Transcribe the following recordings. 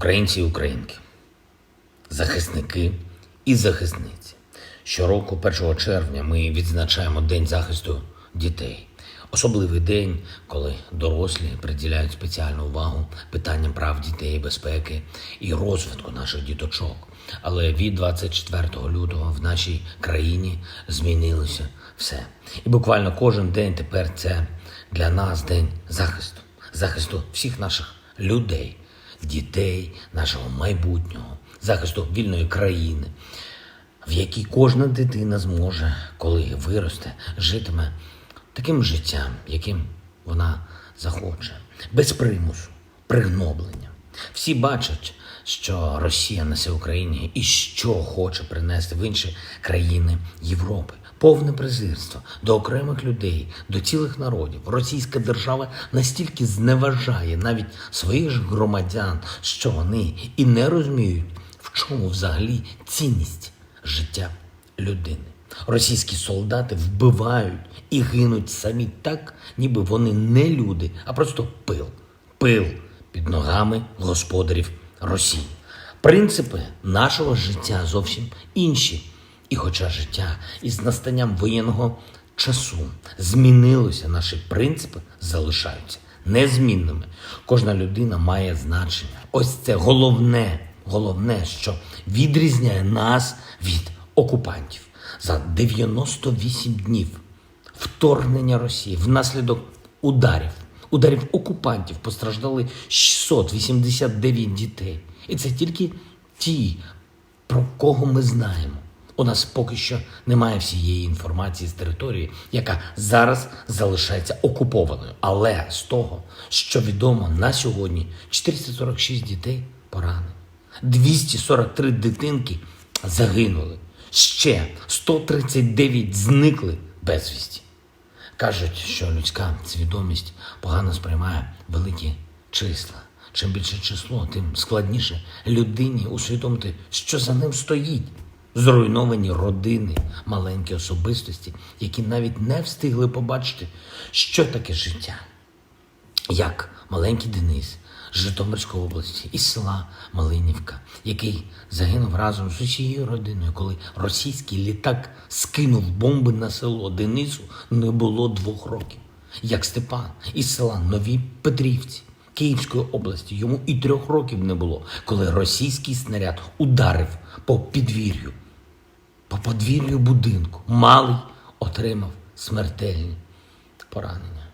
українці і українки, захисники і захисниці. Щороку, 1 червня, ми відзначаємо День захисту дітей. Особливий день, коли дорослі приділяють спеціальну увагу питанням прав дітей, безпеки і розвитку наших діточок. Але від 24 лютого в нашій країні змінилося все. І буквально кожен день тепер це для нас день захисту, захисту всіх наших людей, дітей, нашого майбутнього, захисту вільної країни, в якій кожна дитина зможе, коли виросте, житиме таким життям, яким вона захоче, без примусу, пригноблення. Всі бачать, що Росія несе Україні і що хоче принести в інші країни Європи. Повне презирство до окремих людей, до цілих народів. Російська держава настільки зневажає навіть своїх ж громадян, що вони і не розуміють, в чому взагалі цінність життя людини. Російські солдати вбивають і гинуть самі так, ніби вони не люди, а просто пил. Пил під ногами господарів Росії. Принципи нашого життя зовсім інші. І хоча життя із настанням воєнного часу змінилося, наші принципи залишаються незмінними. Кожна людина має значення. Ось це головне, головне, що відрізняє нас від окупантів. За 98 днів вторгнення Росії внаслідок ударів, ударів окупантів постраждали 689 дітей. І це тільки ті, про кого ми знаємо. У нас поки що немає всієї інформації з території, яка зараз залишається окупованою. Але з того, що відомо на сьогодні, 446 дітей поранені, 243 дитинки загинули, ще 139 зникли безвісті. Кажуть, що людська свідомість погано сприймає великі числа. Чим більше число, тим складніше людині усвідомити, що за ним стоїть. Зруйновані родини, маленькі особистості, які навіть не встигли побачити, що таке життя. Як маленький Денис з Житомирської області із села Малинівка, який загинув разом з усією родиною, коли російський літак скинув бомби на село Денису, не було двох років. Як Степан із села Нові Петрівці Київської області, йому і трьох років не було, коли російський снаряд ударив по підвір'ю, по подвір'ю будинку. Малий отримав смертельні поранення.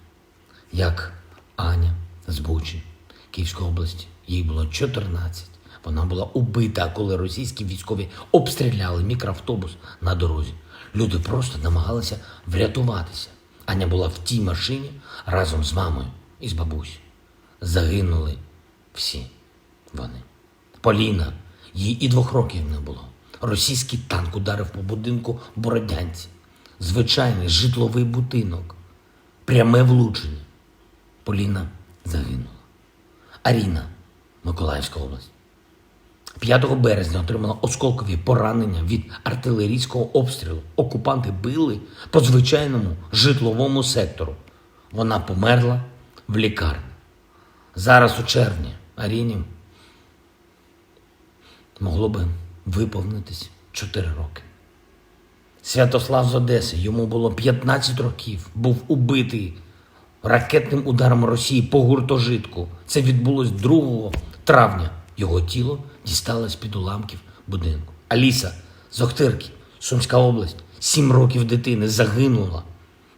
Як Аня з Бучі, Київської області, їй було 14. Вона була убита, коли російські військові обстріляли мікроавтобус на дорозі. Люди просто намагалися врятуватися. Аня була в тій машині разом з мамою і з бабусею. Загинули всі вони. Поліна, їй і двох років не було. Російський танк ударив по будинку Бородянці. Звичайний житловий будинок. Пряме влучення. Поліна загинула. Аріна, Миколаївська область. 5 березня отримала осколкові поранення від артилерійського обстрілу. Окупанти били по звичайному житловому сектору. Вона померла в лікарні. Зараз у червні Аріні могло би виповнитись 4 роки. Святослав з Одеси, йому було 15 років, був убитий ракетним ударом Росії по гуртожитку. Це відбулось 2 травня. Його тіло дісталось під уламків будинку. Аліса з Охтирки, Сумська область, 7 років дитини загинула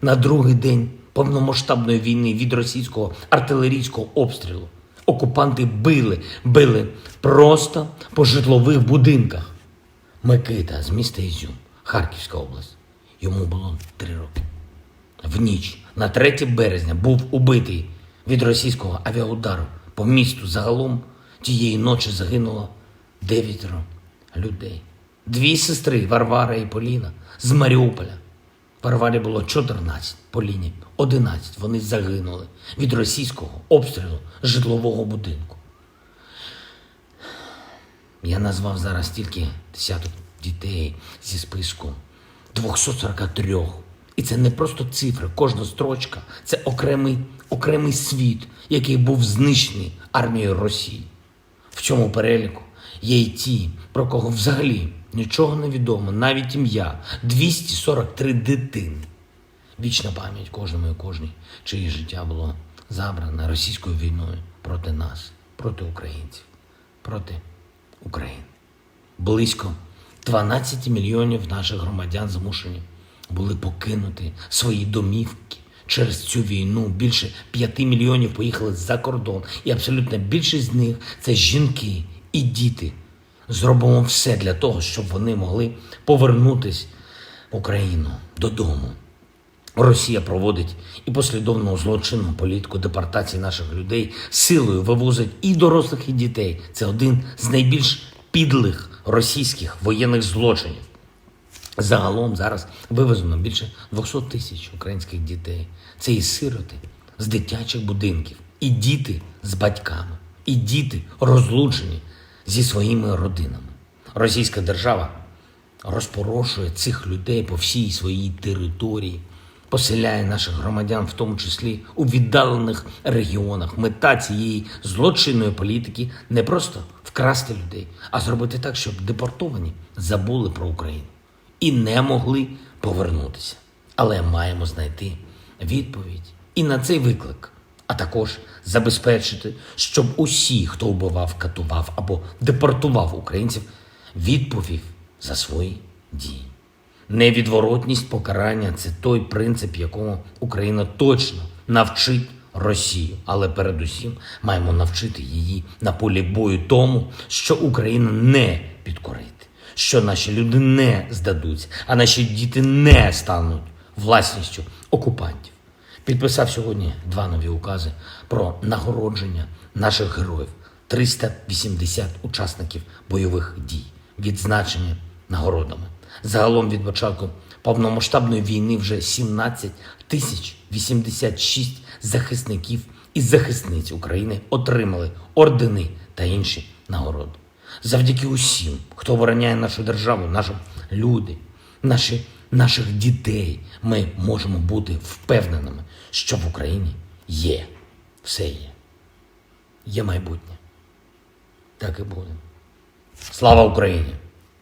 на другий день повномасштабної війни від російського артилерійського обстрілу. Окупанти били, били просто по житлових будинках. Микита з міста Ізюм, Харківська область. Йому було три роки. В ніч на 3 березня був убитий від російського авіаудару по місту. Загалом тієї ночі загинуло дев'ятеро людей. Дві сестри Варвара і Поліна з Маріуполя. Варварі було 14, Поліні 11. Вони загинули від російського обстрілу житлового будинку. Я назвав зараз тільки десяток дітей зі списку 243. І це не просто цифри, кожна строчка це окремий, окремий світ, який був знищений армією Росії. В цьому переліку є й ті, про кого взагалі нічого не відомо, навіть ім'я 243 дитини. Вічна пам'ять кожному і кожній, чиє життя було забране російською війною проти нас, проти українців, проти України. Близько 12 мільйонів наших громадян змушені були покинути свої домівки. Через цю війну більше 5 мільйонів поїхали за кордон, і абсолютна більшість з них це жінки і діти. Зробимо все для того, щоб вони могли повернутись в Україну додому. Росія проводить і послідовну злочинну політику депортації наших людей силою вивозить і дорослих, і дітей. Це один з найбільш підлих російських воєнних злочинів. Загалом зараз вивезено більше 200 тисяч українських дітей. Це і сироти з дитячих будинків, і діти з батьками, і діти розлучені зі своїми родинами. Російська держава розпорошує цих людей по всій своїй території, поселяє наших громадян, в тому числі у віддалених регіонах. Мета цієї злочинної політики не просто вкрасти людей, а зробити так, щоб депортовані забули про Україну і не могли повернутися. Але маємо знайти відповідь і на цей виклик, а також забезпечити, щоб усі, хто вбивав, катував або депортував українців, відповів за свої дії. Невідворотність покарання це той принцип, якому Україна точно навчить Росію, але передусім маємо навчити її на полі бою тому, що Україна не підкорити, що наші люди не здадуться, а наші діти не стануть власністю окупантів. Підписав сьогодні два нові укази про нагородження наших героїв. 380 учасників бойових дій, відзначені нагородами. Загалом від початку повномасштабної війни вже 17 тисяч 86 захисників і захисниць України отримали ордени та інші нагороди. Завдяки усім, хто обороняє нашу державу, наші люди, наші, наших дітей, ми можемо бути впевненими, що в Україні є, все є. Є майбутнє. Так і буде. Слава Україні!